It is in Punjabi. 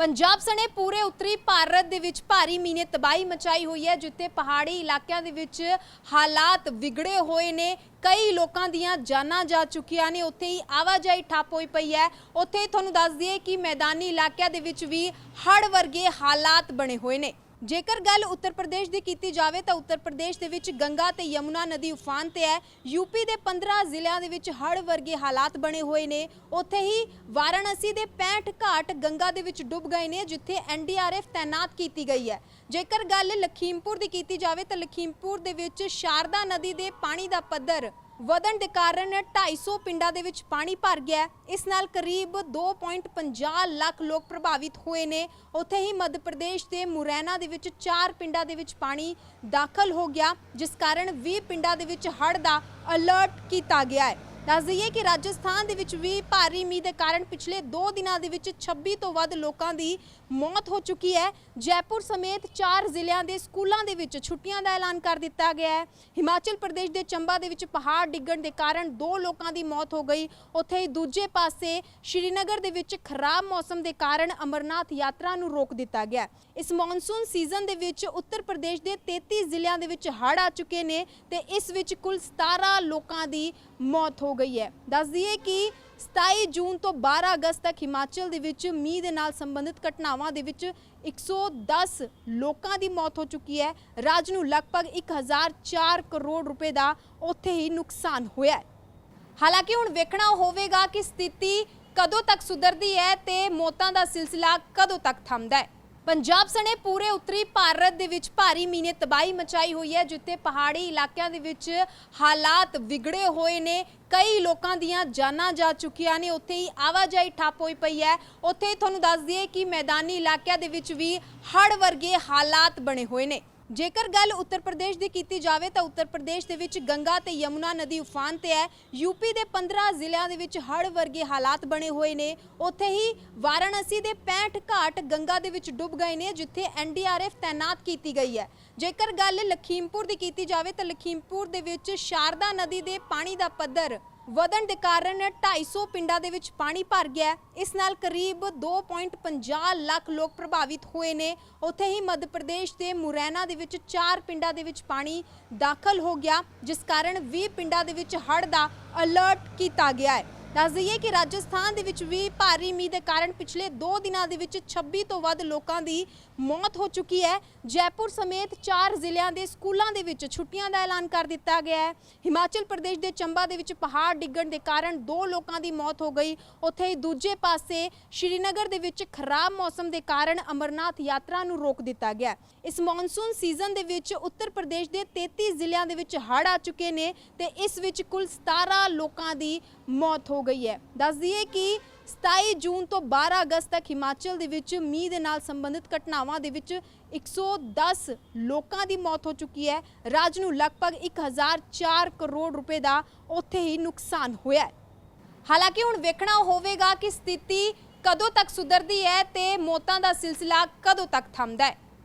ਪੰਜਾਬ ਸਣੇ ਪੂਰੇ ਉੱਤਰੀ ਭਾਰਤ ਦੇ ਵਿੱਚ ਭਾਰੀ ਮੀਂਹ ਨੇ ਤਬਾਹੀ ਮਚਾਈ ਹੋਈ ਹੈ, ਜਿੱਥੇ ਪਹਾੜੀ ਇਲਾਕਿਆਂ ਦੇ ਵਿੱਚ ਹਾਲਾਤ ਵਿਗੜੇ ਹੋਏ ਨੇ। ਕਈ ਲੋਕਾਂ ਦੀਆਂ ਜਾਨਾਂ ਜਾ ਚੁੱਕੀਆਂ ਨੇ। ਉੱਥੇ ਹੀ ਆਵਾਜਾਈ ਠੱਪ ਹੋਈ ਪਈ ਹੈ। ਉੱਥੇ ਤੁਹਾਨੂੰ ਦੱਸ ਦਈਏ ਕਿ ਮੈਦਾਨੀ ਇਲਾਕਿਆਂ ਦੇ ਵਿੱਚ ਵੀ ਹੜ੍ਹ ਵਰਗੇ ਹਾਲਾਤ ਬਣੇ ਹੋਏ ਨੇ। ਜੇਕਰ ਗੱਲ ਉੱਤਰ ਪ੍ਰਦੇਸ਼ ਦੀ ਕੀਤੀ ਜਾਵੇ ਤਾਂ ਉੱਤਰ ਪ੍ਰਦੇਸ਼ ਦੇ ਵਿੱਚ ਗੰਗਾ ਤੇ ਯਮੁਨਾ ਨਦੀ ਉਫਾਨ ਤੇ ਹੈ। ਯੂਪੀ ਦੇ 15 ਜ਼ਿਲ੍ਹਿਆਂ ਦੇ ਵਿੱਚ ਹੜ੍ਹ ਵਰਗੇ ਹਾਲਾਤ ਬਣੇ ਹੋਏ ਨੇ। ਉੱਥੇ ਹੀ ਵਾਰਾਣਸੀ ਦੇ 65 ਘਾਟ ਗੰਗਾ ਦੇ ਵਿੱਚ ਡੁੱਬ ਗਏ ਨੇ, ਜਿੱਥੇ ਐਨਡੀਆਰਐਫ ਤਾਇਨਾਤ ਕੀਤੀ ਗਈ ਹੈ। ਜੇਕਰ ਗੱਲ ਲਖੀਮਪੁਰ ਦੀ ਕੀਤੀ ਜਾਵੇ ਤਾਂ ਲਖੀਮਪੁਰ ਦੇ ਵਿੱਚ ਸ਼ਾਰਦਾ ਨਦੀ ਦੇ ਪਾਣੀ ਦਾ ਪੱਧਰ ਵਧਣ ਦੇ ਕਾਰਨ 250 ਪਿੰਡਾਂ ਦੇ ਵਿੱਚ ਪਾਣੀ ਭਰ ਗਿਆ ਇਸ ਨਾਲ ਕਰੀਬ 2.50 ਲੱਖ ਲੋਕ ਪ੍ਰਭਾਵਿਤ ਹੋਏ ਨੇ। ਉੱਥੇ ਹੀ ਮੱਧ ਪ੍ਰਦੇਸ਼ ਦੇ ਮੁਰੈਨਾ ਦੇ ਵਿੱਚ 4 ਪਿੰਡਾਂ ਦੇ ਵਿੱਚ ਪਾਣੀ ਦਾਖਲ ਹੋ ਗਿਆ, ਜਿਸ ਕਾਰਨ 20 ਪਿੰਡਾਂ ਦੇ ਵਿੱਚ ਹੜ੍ਹ ਦਾ ਅਲਰਟ ਕੀਤਾ ਗਿਆ ਹੈ। ਦੱਸ ਦਈਏ ਕਿ ਰਾਜਸਥਾਨ ਦੇ ਵਿੱਚ ਵੀ ਭਾਰੀ ਮੀਂਹ ਦੇ ਕਾਰਨ ਪਿਛਲੇ 2 ਦਿਨਾਂ ਦੇ ਵਿੱਚ 26 ਤੋਂ ਵੱਧ ਲੋਕਾਂ ਦੀ ਮੌਤ ਹੋ ਚੁੱਕੀ ਹੈ। ਜੈਪੁਰ ਸਮੇਤ 4 ਜ਼ਿਲ੍ਹਿਆਂ ਦੇ ਸਕੂਲਾਂ ਦੇ ਵਿੱਚ ਛੁੱਟੀਆਂ ਦਾ ਐਲਾਨ ਕਰ ਦਿੱਤਾ ਗਿਆ ਹੈ। ਹਿਮਾਚਲ ਪ੍ਰਦੇਸ਼ ਦੇ ਚੰਬਾ ਦੇ ਵਿੱਚ ਪਹਾੜ ਡਿੱਗਣ ਦੇ ਕਾਰਨ ਦੋ ਲੋਕਾਂ ਦੀ ਮੌਤ ਹੋ ਗਈ। ਉੱਥੇ ਹੀ ਦੂਜੇ ਪਾਸੇ ਸ਼੍ਰੀਨਗਰ ਦੇ ਵਿੱਚ ਖਰਾਬ ਮੌਸਮ ਦੇ ਕਾਰਨ ਅਮਰਨਾਥ ਯਾਤਰਾ ਨੂੰ ਰੋਕ ਦਿੱਤਾ ਗਿਆ ਇਸ ਮੌਨਸੂਨ ਸੀਜ਼ਨ ਦੇ ਵਿੱਚ ਉੱਤਰ ਪ੍ਰਦੇਸ਼ ਦੇ 33 ਜ਼ਿਲ੍ਹਿਆਂ ਦੇ ਵਿੱਚ ਹੜ੍ਹ ਆ ਚੁੱਕੇ ਨੇ ਤੇ ਇਸ ਵਿੱਚ ਕੁੱਲ 17 ਲੋਕਾਂ ਦੀ ਮੌਤ ਹੋ ਗਈ ਹੈ। ਦੱਸ ਦਈਏ ਕਿ 27 ਜੂਨ ਤੋਂ 12 ਅਗਸਤ ਤੱਕ ਹਿਮਾਚਲ ਦੇ ਵਿੱਚ ਮੀਂਹ ਦੇ ਨਾਲ ਸੰਬੰਧਿਤ ਘਟਨਾਵਾਂ ਦੇ ਵਿੱਚ 110 ਲੋਕਾਂ ਦੀ ਮੌਤ ਹੋ ਚੁੱਕੀ ਹੈ। ਰਾਜ ਨੂੰ ਲਗਭਗ 1004 ਕਰੋੜ ਰੁਪਏ ਦਾ ਉੱਥੇ ਹੀ ਨੁਕਸਾਨ ਹੋਇਆ ਹੈ। ਹਾਲਾਂਕਿ ਹੁਣ ਵੇਖਣਾ ਹੋਵੇਗਾ ਕਿ ਸਥਿਤੀ ਕਦੋਂ ਤੱਕ ਸੁਧਰਦੀ ਹੈ ਤੇ ਮੌਤਾਂ ਦਾ ਸਿਲਸਿਲਾ ਕਦੋਂ ਤੱਕ ਥੰਮਦਾ ਹੈ। ਪੰਜਾਬ ਸਣੇ ਪੂਰੇ ਉੱਤਰੀ ਭਾਰਤ ਦੇ ਵਿੱਚ ਭਾਰੀ ਮੀਂਹ ਨੇ ਤਬਾਹੀ ਮਚਾਈ ਹੋਈ ਹੈ, ਜਿੱਥੇ ਪਹਾੜੀ ਇਲਾਕਿਆਂ ਦੇ ਵਿੱਚ ਹਾਲਾਤ ਵਿਗੜੇ ਹੋਏ ਨੇ। ਕਈ ਲੋਕਾਂ ਦੀਆਂ ਜਾਨਾਂ ਜਾ ਚੁੱਕੀਆਂ ਨੇ। ਉੱਥੇ ਹੀ ਆਵਾਜਾਈ ਠੱਪ ਹੋਈ ਪਈ ਹੈ। ਉੱਥੇ ਤੁਹਾਨੂੰ ਦੱਸ ਦਈਏ ਕਿ ਮੈਦਾਨੀ ਇਲਾਕਿਆਂ ਦੇ ਵਿੱਚ ਵੀ ਹੜ੍ਹ ਵਰਗੇ ਹਾਲਾਤ ਬਣੇ ਹੋਏ ਨੇ। ਜੇਕਰ ਗੱਲ ਉੱਤਰ ਪ੍ਰਦੇਸ਼ ਦੀ ਕੀਤੀ ਜਾਵੇ ਤਾਂ ਉੱਤਰ ਪ੍ਰਦੇਸ਼ ਦੇ ਵਿੱਚ ਗੰਗਾ ਤੇ ਯਮੁਨਾ ਨਦੀ ਉਫਾਨ ਤੇ ਹੈ। ਯੂਪੀ ਦੇ 15 ਜ਼ਿਲ੍ਹਿਆਂ ਦੇ ਵਿੱਚ ਹੜ੍ਹ ਵਰਗੇ ਹਾਲਾਤ ਬਣੇ ਹੋਏ ਨੇ। ਉੱਥੇ ਹੀ ਵਾਰਾਣਸੀ ਦੇ 65 ਘਾਟ ਗੰਗਾ ਦੇ ਵਿੱਚ ਡੁੱਬ ਗਏ ਨੇ, ਜਿੱਥੇ ਐਨਡੀਆਰਐਫ ਤਾਇਨਾਤ ਕੀਤੀ ਗਈ ਹੈ। ਜੇਕਰ ਗੱਲ ਲਖੀਮਪੁਰ ਦੀ ਕੀਤੀ ਜਾਵੇ ਤਾਂ ਲਖੀਮਪੁਰ ਦੇ ਵਿੱਚ ਸ਼ਾਰਦਾ ਨਦੀ ਦੇ ਪਾਣੀ ਦਾ ਪੱਧਰ ਵਧਣ ਦੇ ਕਾਰਨ 250 ਪਿੰਡਾਂ ਦੇ ਵਿੱਚ ਪਾਣੀ ਭਰ ਗਿਆ ਇਸ ਨਾਲ ਕਰੀਬ 2.50 ਲੱਖ ਲੋਕ ਪ੍ਰਭਾਵਿਤ ਹੋਏ ਨੇ। ਉੱਥੇ ਹੀ ਮੱਧ ਪ੍ਰਦੇਸ਼ ਦੇ ਮੁਰੈਨਾ ਦੇ ਵਿੱਚ 4 ਪਿੰਡਾਂ ਦੇ ਵਿੱਚ ਪਾਣੀ ਦਾਖਲ ਹੋ ਗਿਆ, ਜਿਸ ਕਾਰਨ 20 ਪਿੰਡਾਂ ਦੇ ਵਿੱਚ ਹੜ੍ਹ ਦਾ ਅਲਰਟ ਕੀਤਾ ਗਿਆ ਹੈ। ਦੱਸ ਦਈਏ ਕਿ ਰਾਜਸਥਾਨ ਦੇ ਵਿੱਚ ਵੀ ਭਾਰੀ ਮੀਂਹ ਦੇ ਕਾਰਨ ਪਿਛਲੇ 2 ਦਿਨਾਂ ਦੇ ਵਿੱਚ 26 ਤੋਂ ਵੱਧ ਲੋਕਾਂ ਦੀ ਮੌਤ ਹੋ ਚੁੱਕੀ ਹੈ। ਜੈਪੁਰ ਸਮੇਤ 4 ਜ਼ਿਲ੍ਹਿਆਂ ਦੇ ਸਕੂਲਾਂ ਦੇ ਵਿੱਚ ਛੁੱਟੀਆਂ ਦਾ ਐਲਾਨ ਕਰ ਦਿੱਤਾ ਗਿਆ ਹੈ। ਹਿਮਾਚਲ ਪ੍ਰਦੇਸ਼ ਦੇ ਚੰਬਾ ਦੇ ਵਿੱਚ ਪਹਾੜ ਡਿੱਗਣ ਦੇ ਕਾਰਨ ਦੋ ਲੋਕਾਂ ਦੀ ਮੌਤ ਹੋ ਗਈ। ਉੱਥੇ ਹੀ ਦੂਜੇ ਪਾਸੇ ਸ਼੍ਰੀਨਗਰ ਦੇ ਵਿੱਚ ਖਰਾਬ ਮੌਸਮ ਦੇ ਕਾਰਨ ਅਮਰਨਾਥ ਯਾਤਰਾ ਨੂੰ ਰੋਕ ਦਿੱਤਾ ਗਿਆ। ਇਸ ਮੌਨਸੂਨ ਸੀਜ਼ਨ ਦੇ ਵਿੱਚ ਉੱਤਰ ਪ੍ਰਦੇਸ਼ ਦੇ 33 ਜ਼ਿਲ੍ਹਿਆਂ ਦੇ ਵਿੱਚ ਹੜ੍ਹ ਆ ਚੁੱਕੇ ਨੇ ਤੇ ਇਸ ਵਿੱਚ ਕੁੱਲ 17 ਲੋਕਾਂ ਦੀ ਮੌਤ ਹੋ ਹੋ ਗਈ ਹੈ। ਦੱਸ ਦਈਏ ਕਿ 27 ਜੂਨ ਤੋਂ 12 ਅਗਸਤ ਤੱਕ ਹਿਮਾਚਲ ਦੇ ਵਿੱਚ ਮੀਂਹ ਦੇ ਨਾਲ ਸੰਬੰਧਿਤ ਘਟਨਾਵਾਂ ਦੇ ਵਿੱਚ 110 ਲੋਕਾਂ ਦੀ ਮੌਤ ਹੋ ਚੁੱਕੀ ਹੈ। ਰਾਜ ਨੂੰ ਲਗਭਗ 1004 ਕਰੋੜ ਰੁਪਏ ਦਾ ਉੱਥੇ ਹੀ ਨੁਕਸਾਨ ਹੋਇਆ ਹੈ। ਹਾਲਾਂਕਿ ਹੁਣ ਵੇਖਣਾ ਹੋਵੇਗਾ ਕਿ ਸਥਿਤੀ ਕਦੋਂ ਤੱਕ ਸੁਧਰਦੀ ਹੈ ਤੇ ਮੌਤਾਂ ਦਾ ਸਿਲਸਿਲਾ ਕਦੋਂ ਤੱਕ ਥੰਮਦਾ ਹੈ।